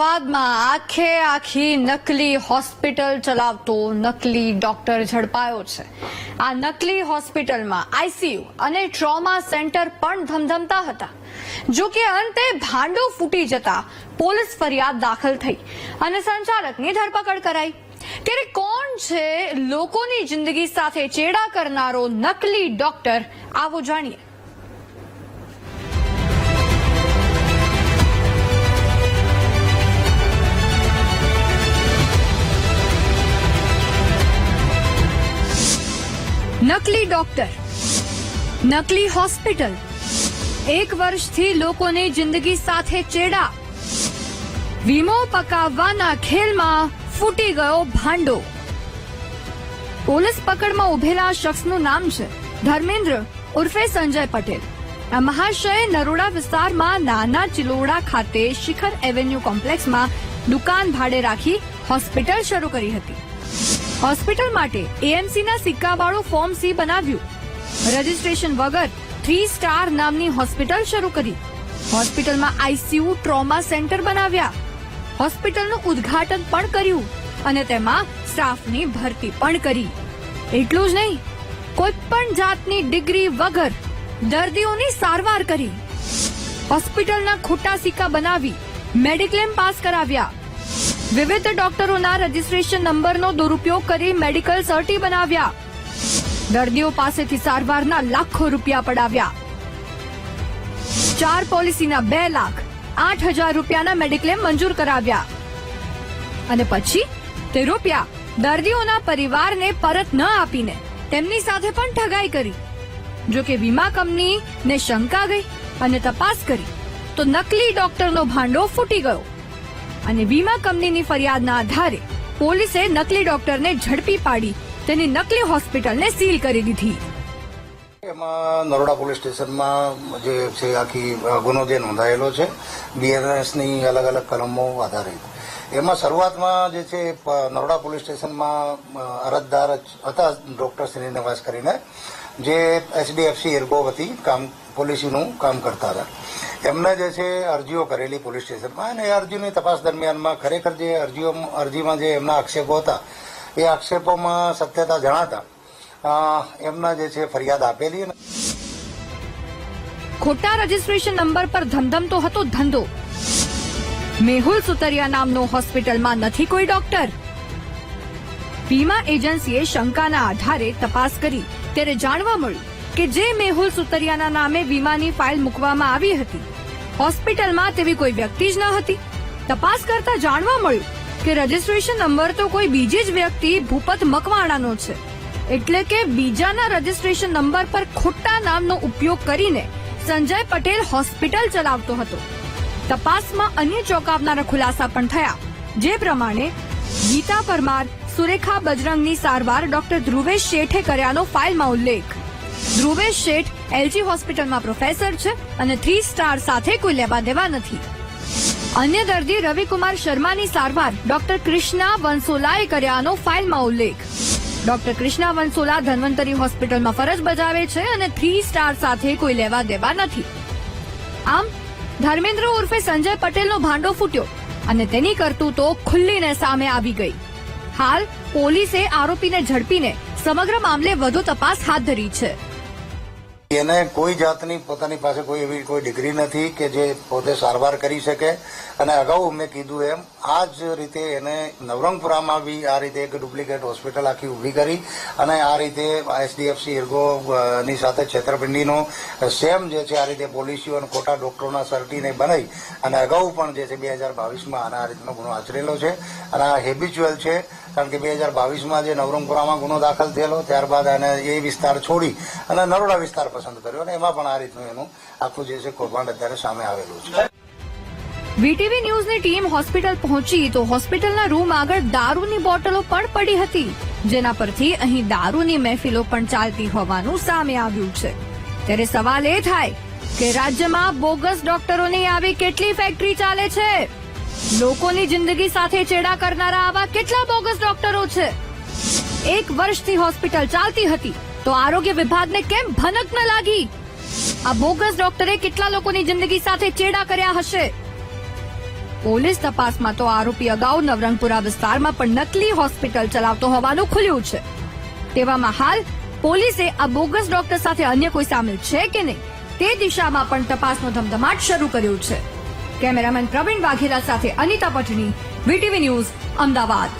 અમદાવાદમાં આખે આખી નકલી હોસ્પિટલ ચલાવતો નકલી ડોક્ટર ઝડપાયો છે. આ નકલી હોસ્પિટલમાં આઈસીયુ અને ટ્રોમા સેન્ટર પણ ધમધમતા હતા. જો કે અંતે ભાંડો ફૂટી જતા પોલીસ ફરિયાદ દાખલ થઈ અને સંચાલકની ધરપકડ કરાઈ. ત્યારે કોણ છે લોકોની જિંદગી સાથે ચેડા કરનારો નકલી ડોક્ટર આવો જાણીએ. નકલી ડોક્ટર, નકલી હોસ્પિટલ, એક વર્ષથી લોકોની જિંદગી સાથે ચેડા, વીમો પકાવવાના ખેલમાં ફૂટી ગયો ભાંડો. પોલીસ પકડમાં ઉભેલા શખ્સનું નામ છે ધર્મેન્દ્ર ઉર્ફે સંજય પટેલ. આ મહાશય નરોડા વિસ્તારમાં નાના ચિલોડા ખાતે શિખર એવેન્યુ કોમ્પ્લેક્સમાં દુકાન ભાડે રાખી હોસ્પિટલ શરૂ કરી હતી. હોસ્પિટલ માટે એએમસીના સિક્કાવાળું ફોર્મ સી બનાવ્યું. રજીસ્ટ્રેશન વગર થ્રી સ્ટાર નામની હોસ્પિટલ શરૂ કરી. હોસ્પિટલમાં આઈસીયુ ટ્રોમા સેન્ટર બનાવ્યા. હોસ્પિટલનું ઉદ્ઘાટન પણ કર્યું અને તેમાં સ્ટાફની ભરતી પણ કરી. એટલું જ નહીં કોઈ પણ જાતની ડિગ્રી વગર દર્દીઓની સારવાર કરી. હોસ્પિટલના ખોટા સિક્કા બનાવી મેડિક્લેમ પાસ કરાવ્યા. વિવિધ ડોક્ટરોના રજીસ્ટ્રેશન નંબરનો દુરુપયોગ કરી મેડિકલ સર્ટી બનાવ્યા. દર્દીઓ પાસેથી સારવારના લાખો રૂપિયા પડાવ્યા. ચાર પોલિસીના બે લાખ આઠ હજાર રૂપિયાના મેડિક્લેમ મંજૂર કરાવ્યા. અને પછી તે રૂપિયા દર્દીઓના પરિવારને પરત ન આપીને તેમની સાથે પણ ઠગાઈ કરી. જો કે વીમા કંપનીને શંકા ગઈ અને તપાસ કરી તો નકલી ડોક્ટરનો ભાંડો ફૂટી ગયો. અને વીમા કંપનીની ફરિયાદના આધારે પોલીસે નકલી ડોક્ટરને ઝડપી પાડી તેની નકલી હોસ્પિટલને સીલ કરી દીધી. એમાં નરોડા પોલીસ સ્ટેશનમાં જે છે આખી ગુનો જે નોંધાયેલો છે, બીએનએસની અલગ અલગ કલમો આધારિત. એમાં શરૂઆતમાં જે છે નરોડા પોલીસ સ્ટેશનમાં અરજદાર હતા ડોક્ટર શ્રીનિવાસ કરીને, જે એચડીએફસી એરગો હતી, કામ, પોલિસીનું કામ કરતા હતા. એમને જે છે અરજીઓ કરેલી પોલીસ સ્ટેશનમાં અને એ અરજીની તપાસ દરમિયાનમાં ખરેખર જે અરજીઓ, અરજીમાં જે એમના આક્ષેપો હતા, એ આક્ષેપોમાં સત્યતા જણાતા એમના જે છે ફરિયાદ આપેલી ખોટા રજીસ્ટ્રેશન નંબર પર ધમધમતો હતો ધંધો. મેહુલ સુતરિયા નામનો હોસ્પિટલમાં નથી કોઈ ડોક્ટર. વીમા એજન્સીએ શંકાના આધારે તપાસ કરી, ત્યારે જાણવા મળ્યું કે જે મેહુલ સુતરિયાના નામે વીમાની ફાઇલ મૂકવામાં આવી હતી. હોસ્પિટલમાં તેવી કોઈ વ્યક્તિ જ ન હતી. તપાસ કરતા જાણવા મળ્યું કે રજીસ્ટ્રેશન નંબર તો કોઈ બીજી જ વ્યક્તિ ભૂપત મકવાણાનો છે. એટલે કે બીજાના રજીસ્ટ્રેશન નંબર પર ખોટા નામનો ઉપયોગ કરીને સંજય પટેલ હોસ્પિટલ ચલાવતો હતો. તપાસમાં અન્ય ચોંકાવનારા ખુલાસા પણ થયા. જે પ્રમાણે ગીતા પરમાર, સુરેખા બજરંગની સારવાર ડોક્ટર ધ્રુવેશ શેઠે કર્યાનો ફાઇલમાં ઉલ્લેખ. ધ્રુવેશ શેઠ એલજી હોસ્પિટલમાં પ્રોફેસર છે અને થ્રી સ્ટાર સાથે કોઈ લેવા દેવા નથી. અન્ય દર્દી રવિકુમાર શર્માની સારવાર ડોક્ટર કૃષ્ણા વંસોલાએ કર્યાનો ફાઇલમાં ઉલ્લેખ. ડોક્ટર કૃષ્ણા વંસોલા ધન્વંતરી હોસ્પિટલમાં ફરજ બજાવે છે અને થ્રી સ્ટાર સાથે કોઈ લેવા દેવા નથી. આમ, ધર્મેન્દ્ર ઉર્ફે સંજય પટેલનો ભાંડો ફૂટ્યો અને તેની કરતૂતો ખુલ્લીને સામે આવી ગઈ. હાલ પોલીસે આરોપીને ઝડપીને સમગ્ર મામલે વધુ તપાસ હાથ ધરી છે. એને કોઈ જાતની પોતાની પાસે કોઈ એવી કોઈ ડિગ્રી નથી કે જે પોતે સારવાર કરી શકે. અને અગાઉ મેં કીધું એમ, આ જ રીતે એને નવરંગપુરામાં બી આ રીતે એક ડુપ્લિકેટ હોસ્પિટલ આખી ઊભી કરી અને આ રીતે એસડીએફસી એર્ગો સાથે છેતરપિંડીનો સેમ જે છે આ રીતે પોલિસીઓ અને ખોટા ડોક્ટરોના સર્ટીને બનાવી અને અગાઉ પણ જે છે બે હજાર બાવીસમાં આના આ રીતનો ગુનો આચરેલો છે. અને આ હેબિચ્યુઅલ છે, કારણ કે બે હજાર બાવીસમાં જે નવરંગપુરામાં ગુનો દાખલ થયેલો, ત્યારબાદ એને એ વિસ્તાર છોડી અને નરોડા વિસ્તાર પસંદ કર્યો અને એમાં પણ આ રીતનું એનું આખું જે છે કૌભાંડ અત્યારે સામે આવેલું છે. વીટીવી ન્યૂઝની ટીમ હોસ્પિટલ પહોંચી તો હોસ્પિટલના રૂમ આગળ દારૂની બોટલો પણ પડી હતી. જેના પરથી અહીં દારૂની મહેફિલો પણ ચાલતી હોવાનું સામે આવ્યું છે. ત્યારે સવાલ એ થાય કે રાજ્યમાં બોગસ ડોક્ટરોની આવી કેટલી ફેક્ટરી ચાલે છે? લોકોની જિંદગી સાથે ચેડા કરનારા આવા કેટલા બોગસ ડોક્ટરો છે? એક વર્ષથી હોસ્પિટલ ચાલતી હતી તો આરોગ્ય વિભાગને કેમ ભનક ન લાગી? આ બોગસ ડોક્ટરે કેટલા લોકોની જિંદગી સાથે ચેડા કર્યા હશે? પોલીસ તપાસમાં તો આરોપી અગાઉ નવરંગપુરા વિસ્તારમાં પણ નકલી હોસ્પિટલ ચલાવતો હોવાનું ખુલ્યું છે. તેવામાં હાલ પોલીસે આ બોગસ ડોક્ટર સાથે અન્ય કોઈ સામેલ છે કે નહીં? તે દિશામાં પણ તપાસનો ધમધમાટ શરૂ કર્યો છે. કેમેરામેન પ્રવીણ વાઘેલા સાથે અનિતા પટણી વીટીવી ન્યૂઝ, અમદાવાદ.